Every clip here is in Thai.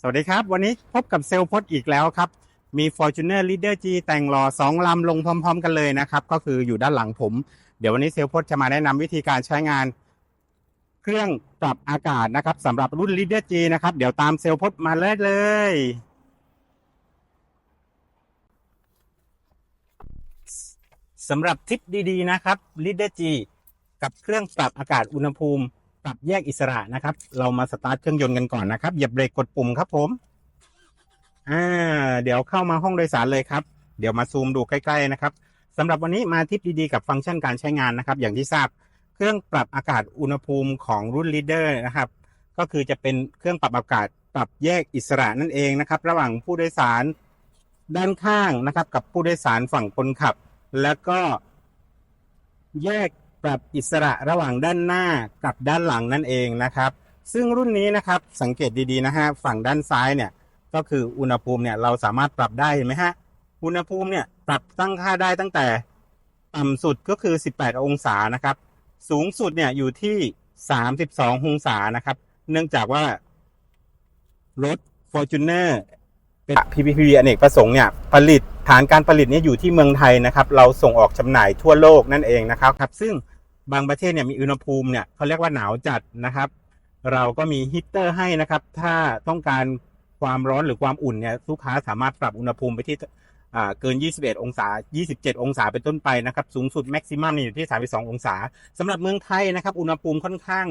สวัสดีครับ วันนี้พบกับเซลล์พดอีกแล้วครับ มี Fortuner Leader G แต่งหล่อสองลำลงพร้อม ๆ กันเลยนะครับ ก็คืออยู่ด้านหลังผม เดี๋ยววันนี้เซลล์พดจะมาแนะนำวิธีการใช้งาน เครื่องปรับอากาศนะครับสำหรับรุ่น Leader G นะครับ เดี๋ยวตามเซลล์พดมาเลยเลย สำหรับทิปดีๆนะครับ Leader G กับเครื่องปรับอากาศอุณหภูมิ ปรับแยกอิสระนะครับ เรามาสตาร์ทเครื่องยนต์กันก่อนนะครับ เหยียบเบรกกดปุ่มครับผม อ่า เดี๋ยวเข้ามาห้องโดยสารเลยครับ เดี๋ยวมาซูมดูใกล้ๆนะครับสำหรับวันนี้มาทิปดีๆกับฟังก์ชันการใช้งานนะครับ อย่างที่ทราบ เครื่องปรับอากาศอุณหภูมิของรุ่น Leader นะครับ ก็คือจะเป็นเครื่องปรับอากาศปรับแยกอิสระนั่นเองนะครับ ระหว่างผู้โดยสารด้านข้างนะครับ กับผู้โดยสารฝั่งคนขับ แล้วก็แยก ปรับอิสระระหว่างด้านหน้ากับด้านหลังนั่นเองนะครับ ซึ่งรุ่นนี้นะครับสังเกตดีๆนะฮะฝั่งด้านซ้ายเนี่ยก็คืออุณหภูมิเนี่ยเราสามารถปรับได้เห็นไหมฮะอุณหภูมิเนี่ยปรับตั้งค่าได้ตั้งแต่ต่ำสุดก็คือ 18 องศานะครับ สูงสุดเนี่ยอยู่ที่ 32 องศานะครับ เนื่องจากว่ารถ Fortuner เป็น PPP อเนกประสงค์เนี่ยผลิต ฐานการผลิตเนี่ยอยู่ที่เมืองไทยนะครับ เราส่งออกจำหน่ายทั่วโลกนั่นเองนะครับครับ ซึ่งบางประเทศเนี่ยมีอุณหภูมิเนี่ยเขาเรียกว่าหนาวจัดนะครับ เราก็มีฮีตเตอร์ให้นะครับ ถ้าต้องการความร้อนหรือความอุ่นเนี่ยลูกค้าสามารถปรับอุณหภูมิไปที่เกิน 21 องศา 27 องศาเป็นต้นไปนะครับ สูงสุดแม็กซิมัมอยู่ที่ 32 องศาสำหรับเมืองไทยนะครับ อุณหภูมิค่อนข้าง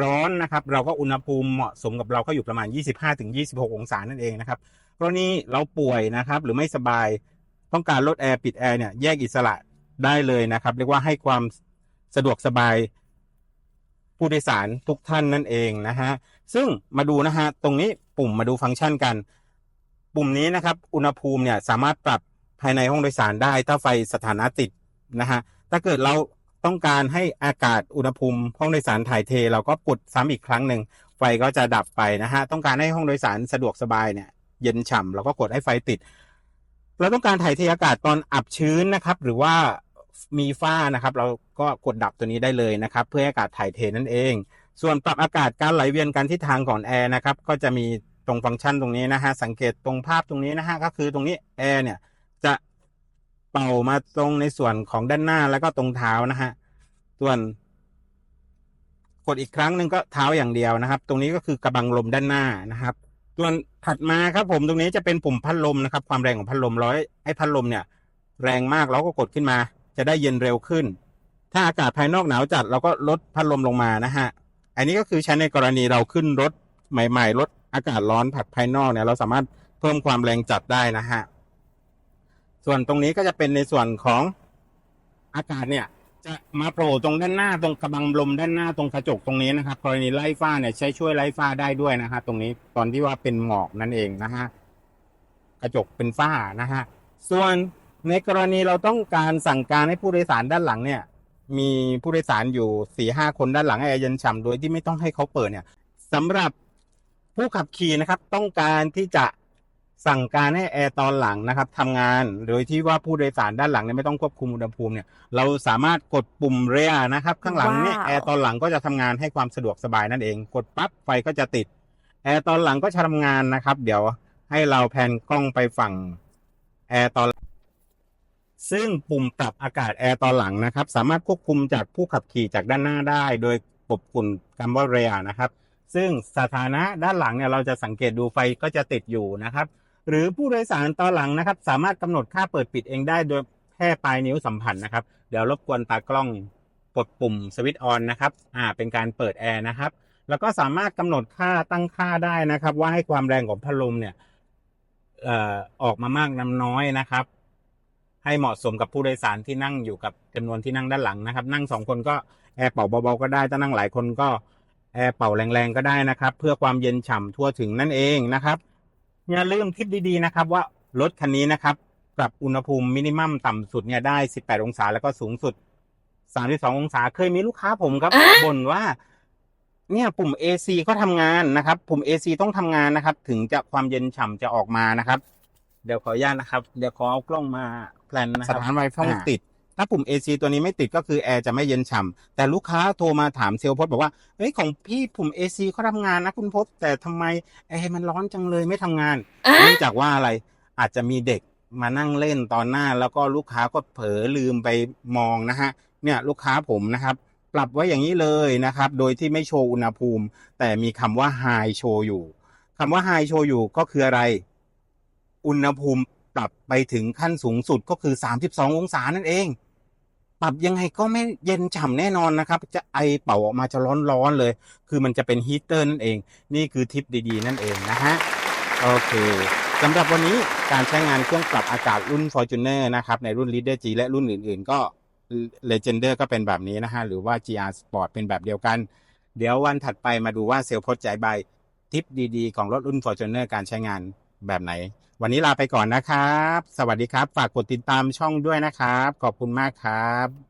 ร้อนนะครับ เราก็อุณหภูมิเหมาะสมกับเราก็อยู่ประมาณ 25-26 องศานั่นเองนะครับกรณีเราป่วยนะครับ หรือไม่สบายต้องการลดแอร์ปิดแอร์เนี่ยแยกอิสระได้เลยนะครับ เรียกว่าให้ความสะดวกสบายผู้โดยสารทุกท่านนั่นเองนะฮะซึ่งมาดูนะฮะตรงนี้ปุ่มมาดูฟังก์ชันกัน ปุ่มนี้นะครับ อุณหภูมิเนี่ยสามารถปรับภายในห้องโดยสารได้ ถ้าไฟสถานะติดนะฮะถ้าเกิดเรา ต้องการให้อากาศอุณหภูมิห้องโดยสารถ่ายเท เราก็กดซ้ำอีกครั้งหนึ่งไฟก็จะดับไปนะฮะต้องการให้ห้องโดยสารสะดวกสบายเนี่ยเย็นฉ่ำเราก็กดให้ไฟติด เราต้องการถ่ายเทอากาศตอนอับชื้นนะครับ หรือว่ามีฝ้านะครับ เราก็กดดับตัวนี้ได้เลยนะครับ เพื่ออากาศถ่ายเทนั่นเอง ส่วนปรับอากาศการไหลเวียนการทิศทางของแอร์นะครับก็จะมีตรงฟังก์ชันตรงนี้นะฮะสังเกตตรงภาพตรงนี้นะฮะก็คือตรงนี้แอร์เนี่ย เป่ามาตรงในส่วนของด้านหน้าแล้วก็ตรงเท้านะฮะส่วนกดอีกครั้งหนึ่งก็เท้าอย่างเดียวนะครับ ตรงนี้ก็คือกระบังลมด้านหน้านะครับ ส่วนถัดมาครับ ผมตรงนี้จะเป็นปุ่มพัดลมนะครับ ความแรงของพัดลมร้อยไอ้พัดลมเนี่ย แรงมากเราก็กดขึ้นมา จะได้เย็นเร็วขึ้น ถ้าอากาศภายนอกหนาวจัดเราก็ลดพัดลมลงมานะฮะอันนี้ก็คือใช้ในกรณีเราขึ้นรถใหม่ ๆ รถอากาศร้อนผัดภายนอกเนี่ย เราสามารถเพิ่มความแรงจัดได้นะฮะ ส่วนตรงนี้ก็จะเป็นในส่วนของอากาศเนี่ย จะมาโผล่ตรงด้านหน้าตรงกระบังลมด้านหน้าตรงกระจกตรงนี้นะครับกรณีไล่ฟ้าเนี่ยใช้ช่วยไล่ฟ้าได้ด้วยนะฮะตรงนี้ตอนที่ว่าเป็นหมอกนั่นเองนะฮะกระจกเป็นฝ้านะฮะส่วนในกรณีเราต้องการสั่งการให้ผู้โดยสารด้านหลังเนี่ย มีผู้โดยสารอยู่สี่ห้าคนด้านหลังแอร์เย็นฉ่ำโดยที่ไม่ต้องให้เขาเปิดเนี่ยสำหรับผู้ขับขี่นะครับ ต้องการที่จะ สั่งการให้แอร์ตอนหลังนะครับทำงานโดยที่ว่าผู้โดยสารด้านหลังเนี่ยไม่ต้องควบคุมอุณหภูมิเนี่ยเราสามารถกดปุ่มเรียนะครับข้างหลังเนี่ยว้าว แอร์ตอนหลังก็จะทำงานให้ความสะดวกสบายนั่นเอง กดปั๊บไฟก็จะติด แอร์ตอนหลังก็จะทำงานนะครับ เดี๋ยวให้เราแพนกล้องไปฝั่งแอร์ตอนซึ่งปุ่มปรับอากาศแอร์ตอนหลังนะครับ สามารถควบคุมจากผู้ขับขี่จากด้านหน้าได้ โดยกดปุ่มคำว่าเรียนะครับ ซึ่งสถานะด้านหลังเนี่ยเราจะสังเกตดูไฟก็จะติดอยู่นะครับ หรือผู้โดยสารตอนหลังนะครับ สามารถกำหนดค่าเปิดปิดเองได้โดยแค่ปลายนิ้วสัมผัสนะครับ เดี๋ยวรบกวนตากล้องกดปุ่มสวิตช์ออนนะครับ อ่า เป็นการเปิดแอร์นะครับ แล้วก็สามารถกำหนดค่าตั้งค่าได้นะครับ ว่าให้ความแรงของพัดลมเนี่ยเอ่อออกมามากน้ำน้อยนะครับ ให้เหมาะสมกับผู้โดยสารที่นั่งอยู่กับจำนวนที่นั่งด้านหลังนะครับ นั่งสองคนก็แอร์เป่าเบาๆก็ได้ถ้านั่งหลายคนก็แอร์เป่าแรงๆก็ได้นะครับ เพื่อความเย็นฉ่ำทั่วถึงนั่นเองนะครับ อย่าลืมทิปดีๆนะครับว่ารถคันนี้นะครับปรับอุณหภูมิมินิมัมต่ำสุดเนี่ยได้ 18 องศาแล้วก็สูงสุด 32 องศาเคยมีลูกค้าผมครับบ่นว่า เนี่ยปุ่ม AC ก็ทำงานนะครับปุ่ม AC ต้องทำงานนะครับ ถึงจะความเย็นฉ่ำจะออกมานะครับ เดี๋ยวขออนุญาตนะครับ เดี๋ยวขอเอากล้องมาแพลนนะครับสถานไวไฟอ่าติด ถ้าปุ่ม AC ตัวนี้ไม่ติดก็คือแอร์จะไม่เย็นฉ่ำแต่ลูกค้าโทรมาถามเซลล์พจน์บอกว่าเฮ้ยของพี่ปุ่ม AC เขาทำงานนะคุณพจน์แต่ทำไมแอร์มันร้อนจังเลยไม่ทำงานอะเนื่องจากว่าอะไรอาจจะมีเด็กมานั่งเล่นตอนหน้า แล้วก็ลูกค้าก็เผลอลืมไปมองนะฮะเนี่ยลูกค้าผมนะครับปรับไว้อย่างนี้เลยนะครับ โดยที่ไม่โชว์อุณหภูมิ แต่มีคำว่า high โชว์อยู่คำว่า high โชว์อยู่ก็คืออะไร อุณหภูมิปรับไปถึงขั้นสูงสุดก็คือ 32 องศานั่นเอง ปรับยังไงก็ไม่เย็นฉ่ำแน่นอนนะครับ จะไอเป่าออกมาจะร้อนๆเลย คือมันจะเป็นฮีเตอร์นั่นเอง นี่คือทิปดีๆ นั่นเองนะฮะ โอเคสำหรับวันนี้การใช้งานเครื่องปรับอากาศรุ่น Fortuner นะครับ ในรุ่น Leader G และรุ่นอื่นๆ ก็ Legender ก็เป็นแบบนี้นะฮะ หรือว่า GR Sport เป็นแบบเดียวกัน เดี๋ยววันถัดไปมาดูว่าเซลล์พจน์ใจใบทิปดีๆ ของรถรุ่น Fortuner การใช้งานแบบไหน วันนี้ลาไปก่อนนะครับ สวัสดีครับ ฝากกดติดตามช่องด้วยนะครับ ขอบคุณมากครับ